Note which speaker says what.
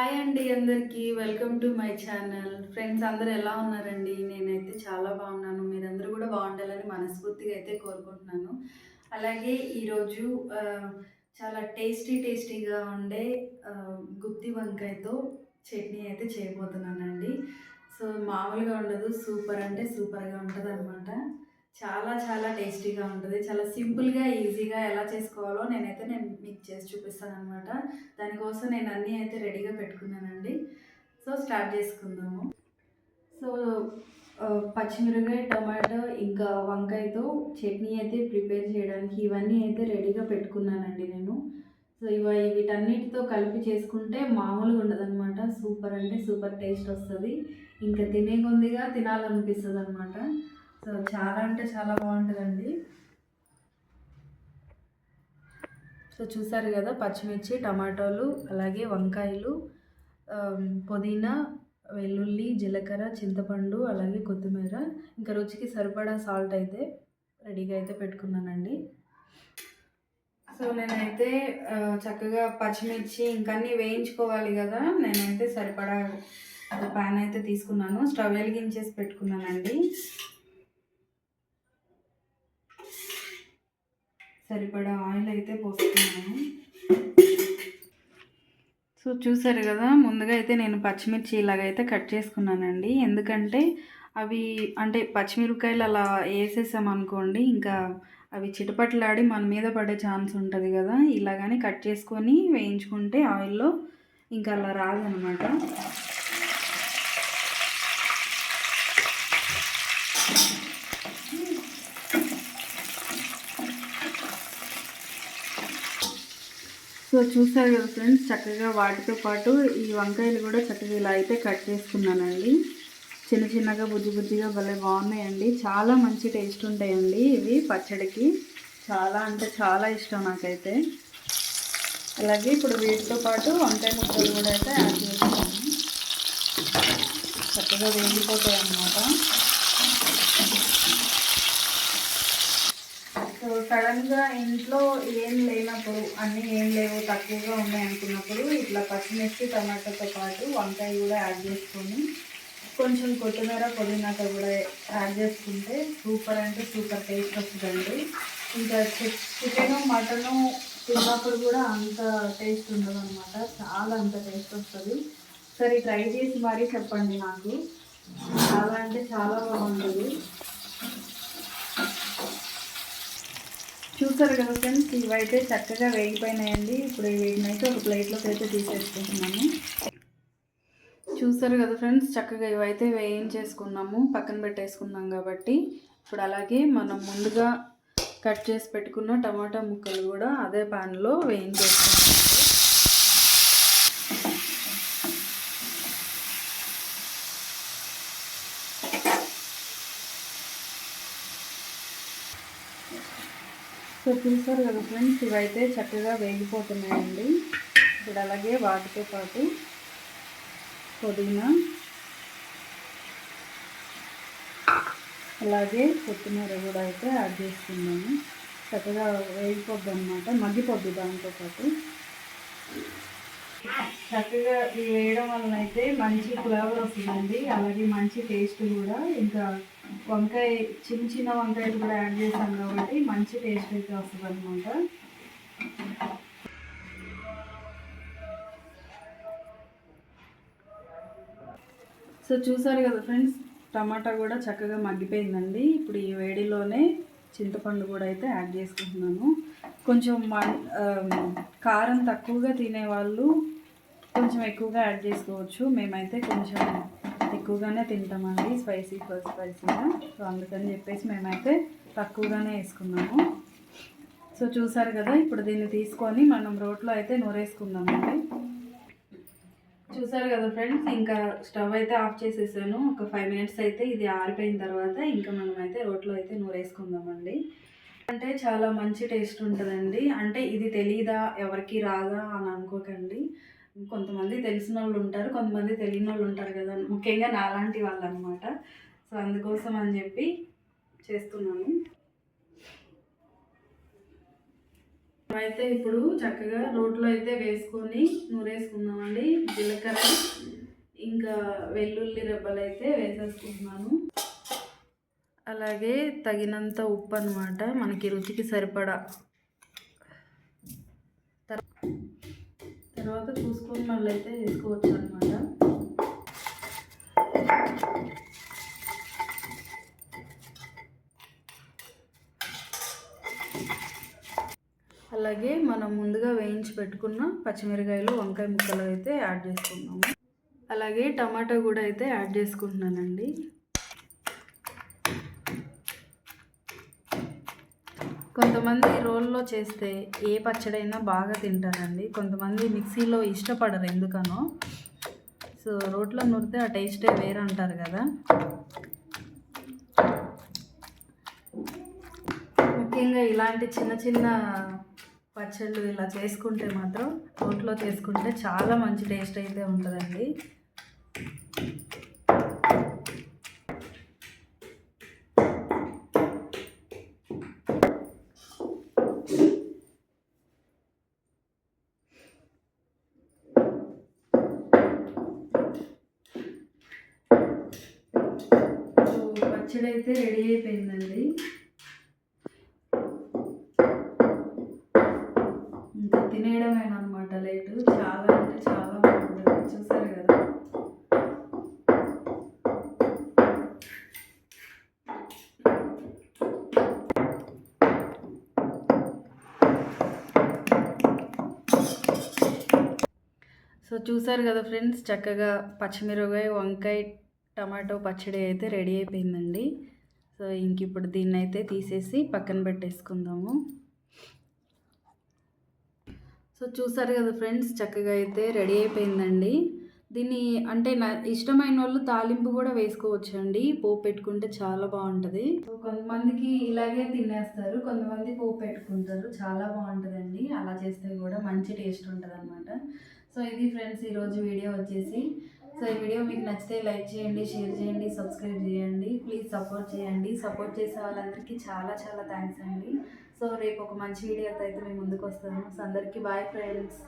Speaker 1: Hi అండి అందరికీ. Welcome to my channel. Friends అందరు ఎలా ఉన్నారండి? నేనైతే చాలా బాగున్నాను. మీరందరూ కూడా బాగుండాలని మనస్ఫూర్తిగా అయితే కోరుకుంటున్నాను. అలాగే ఈరోజు చాలా టేస్టీ టేస్టీగా ఉండే గుత్తి వంకాయతో చట్నీ అయితే చేయబోతున్నానండి. సో మామూలుగా ఉండదు సూపర్ అంటే సూపర్గా ఉంటుంది అనమాట చాలా చాలా టేస్టీగా ఉంటుంది. చాలా సింపుల్గా ఈజీగా ఎలా చేసుకోవాలో నేనైతే నేను మీకు చేసి చూపిస్తాను అనమాట దానికోసం నేను అన్నీ అయితే రెడీగా పెట్టుకున్నానండి. సో స్టార్ట్ చేసుకుందాము. సో ఆ, పచ్చిమిరపకాయ టమాటో ఇంకా వంకాయతో చట్నీ అయితే ప్రిపేర్ చేయడానికి ఇవన్నీ అయితే రెడీగా పెట్టుకున్నానండి నేను. సో ఇవ వీటన్నిటితో కలిపి చేసుకుంటే మామూలుగా ఉండదన్నమాట. సూపర్ అంటే సూపర్ టేస్ట్ వస్తుంది. ఇంకా తినే కొద్దిగా తినాలనిపిస్తుంది అనమాట సో చాలా అంటే చాలా బాగుంటుందండి. సో చూసారు కదా పచ్చిమిర్చి టమాటోలు అలాగే వంకాయలు పుదీనా వెల్లుల్లి జీలకర్ర చింతపండు అలాగే కొత్తిమీర. ఇంకా రుచికి సరిపడా సాల్ట్ అయితే రెడీగా అయితే పెట్టుకున్నానండి. సో నేనైతే చక్కగా పచ్చిమిర్చి ఇంకా అన్నీ వేయించుకోవాలి కదా నేనైతే సరిపడా ప్యాన్ అయితే తీసుకున్నాను. స్టవ్ వెలిగించేసి పెట్టుకున్నానండి. సరిపడా ఆయిల్ అయితే పోస్తున్నాను. సో చూసారు కదా ముందుగా అయితే నేను పచ్చిమిర్చి ఇలాగైతే కట్ చేసుకున్నానండి. ఎందుకంటే అవి అంటే పచ్చిమిరపకాయలు అలా వేసేసామనుకోండి ఇంకా అవి చిటపట్లాడి మన మీద పడే ఛాన్స్ ఉంటుంది కదా. ఇలాగని కట్ చేసుకొని వేయించుకుంటే ఆయిల్లో ఇంకా అలా రాదనమాట. సో చూసారు కదా ఫ్రెండ్స్ చక్కగా వాటితో పాటు ఈ వంకాయలు కూడా చక్కగా ఇలా అయితే కట్ చేసుకున్నానండి. చిన్న చిన్నగా బుజ్జి బుజ్జిగా భలే బాగున్నాయండి. చాలా మంచి టేస్ట్ ఉంటాయండి ఇవి పచ్చడికి. చాలా అంటే చాలా ఇష్టం నాకైతే. అలాగే ఇప్పుడు వీటితో పాటు వంకాయ ముక్కలు కూడా అయితే యాడ్ చేస్తున్నాను చక్కగా వేగిపోతాయి అన్నమాట సో సడన్గా ఇంట్లో ఏం లేనప్పుడు అన్నీ ఏం లేవు తక్కువగా ఉన్నాయి అనుకున్నప్పుడు ఇట్లా పచ్చిమిర్చి టమాటాతో పాటు వంకాయ కూడా యాడ్ చేసుకొని కొంచెం కొత్తిమీర పుదీనాతో కూడా యాడ్ చేసుకుంటే సూపర్ అంటే సూపర్ టేస్ట్ వస్తుందండి. ఇంకా చికెన్ మటను తిన్నప్పుడు కూడా అంత టేస్ట్ ఉండదు అనమాట చాలా అంత టేస్ట్ వస్తుంది. సరే ట్రై చేసి మరీ చెప్పండి నాకు. చాలా అంటే చాలా బాగుంటుంది. చూసారు కదా ఫ్రెండ్స్ ఇవైతే చక్కగా వేగిపోయినాయండి. ఇప్పుడు వీటిని ఒక ప్లేట్లోకి అయితే తీసేసుకుంటున్నాము. చూసారు కదా ఫ్రెండ్స్ చక్కగా ఇవైతే వేయించేసుకున్నాము పక్కన పెట్టేసుకున్నాం కాబట్టి. ఇప్పుడు అలాగే మనం ముందుగా కట్ చేసి పెట్టుకున్న టమాటా ముక్కలు కూడా అదే పాన్లో వేయించేసుకున్నాం సో చూసారు కదా ఫ్రెండ్స్ ఇవైతే చక్కగా వేగిపోతున్నాయండి. ఇప్పుడు అలాగే వాటితో పాటు పుదీనా అలాగే కొత్తిమీర కూడా అయితే యాడ్ చేస్తున్నాము చక్కగా వేగిపోద్ది అనమాట మగ్గిపోద్ది దాంతో పాటు. చక్కగా ఇవి వేయడం వలన అయితే మంచి ఫ్లేవర్ వస్తుందండి. అలాగే మంచి టేస్ట్ కూడా. ఇంకా వంకాయ చిన్న చిన్న వంకాయలు కూడా యాడ్ చేసాం కాబట్టి మంచి టేస్ట్ అయితే వస్తుంది అనమాట సో చూసారు కదా ఫ్రెండ్స్ టమాటా కూడా చక్కగా మగ్గిపోయిందండి. ఇప్పుడు ఈ వేడిలోనే చింతపండు కూడా అయితే యాడ్ చేసుకుంటున్నాను. కొంచెం కారం తక్కువగా తినేవాళ్ళు కొంచెం ఎక్కువగా యాడ్ చేసుకోవచ్చు. మేమైతే కొంచెం ఎక్కువగానే తింటామండి. స్పైసీ స్పైసీగా సో అందుకని చెప్పేసి మేమైతే తక్కువగానే వేసుకున్నాము. సో చూసారు కదా ఇప్పుడు దీన్ని తీసుకొని మనం రోట్లో అయితే నూరేసుకుందామండి. చూసారు కదా ఫ్రెండ్స్ ఇంకా స్టవ్ అయితే ఆఫ్ చేసేసాను. ఒక ఫైవ్ మినిట్స్ అయితే ఇది ఆరిపోయిన తర్వాత ఇంకా మనం అయితే రోట్లో అయితే నూరేసుకుందామండి. అంటే చాలా మంచి టేస్ట్ ఉంటుందండి. అంటే ఇది తెలీదా ఎవరికి రాదా అని అనుకోకండి. కొంతమంది తెలిసిన వాళ్ళు ఉంటారు కొంతమంది తెలియని వాళ్ళు ఉంటారు కదా ముఖ్యంగా నాలాంటి వాళ్ళు అనమాట సో అందుకోసం అని చెప్పి చేస్తున్నాను. అయితే ఇప్పుడు చక్కగా రోట్లో అయితే వేసుకొని నూరేసుకుందామండి. జీలకర్ర ఇంకా వెల్లుల్లి రెబ్బలు అయితే వేసేసుకుంటున్నాను. అలాగే తగినంత ఉప్పు అనమాట మనకి రుచికి సరిపడా. తర్వాత చూసుకొని మళ్ళీ అయితే వేసుకోవచ్చు అనమాట అలాగే మనం ముందుగా వేయించి పెట్టుకున్న పచ్చిమిరకాయలు వంకాయ ముక్కలు అయితే యాడ్ చేసుకున్నాము అలాగే టమాటా కూడా అయితే యాడ్ చేసుకుంటున్నానండి. కొంతమంది రోల్లో చేస్తే ఏ పచ్చడైనా బాగా తింటారండి. కొంతమంది మిక్సీలో ఇష్టపడరు ఎందుకనో. సో రోట్లో నూరితే ఆ టేస్టే వేరే అంటారు కదా. ముఖ్యంగా ఇలాంటి చిన్న చిన్న పచ్చళ్ళు ఇలా చేసుకుంటే మాత్రం రోట్లో చేసుకుంటే చాలా మంచి టేస్ట్ అయితే ఉంటుందండి సో పచ్చడి అయితే రెడీ అయిపోయిందండి. ఇంకా తినేయడమేనమాట లేటు. చాలా అంటే చాలా బాగుంటుంది. చూసారు కదా? సో చూసారు కదా ఫ్రెండ్స్ చక్కగా పచ్చిమిరపకాయ వంకాయ టమాటో పచ్చడి అయితే రెడీ అయిపోయిందండి. సో ఇంక ఇప్పుడు దీన్ని అయితే తీసేసి పక్కన పెట్టేసుకుందాము. సో చూసారు కదా ఫ్రెండ్స్ చక్కగా అయితే రెడీ అయిపోయిందండి. దీన్ని అంటే నా ఇష్టమైన వాళ్ళు తాలింపు కూడా వేసుకోవచ్చు అండి పోపు పెట్టుకుంటే చాలా బాగుంటుంది. సో కొంతమందికి ఇలాగే తినేస్తారు కొంతమంది పోపు పెట్టుకుంటారు చాలా బాగుంటుందండి. అలా చేస్తే కూడా మంచి టేస్ట్ ఉంటుంది అనమాట సో ఇది ఫ్రెండ్స్ ఈరోజు వీడియో వచ్చేసి సో ఈ వీడియో మీకు నచ్చితే లైక్ చేయండి షేర్ చేయండి సబ్స్క్రైబ్ చేయండి. ప్లీజ్ సపోర్ట్ చేయండి. సపోర్ట్ చేసే వాళ్ళందరికీ చాలా చాలా థ్యాంక్స్ అండి. సో రేపు ఒక మంచి వీడియోతో అయితే మేము ముందుకు వస్తాము. సో అందరికీ బాయ్ ఫ్రెండ్స్.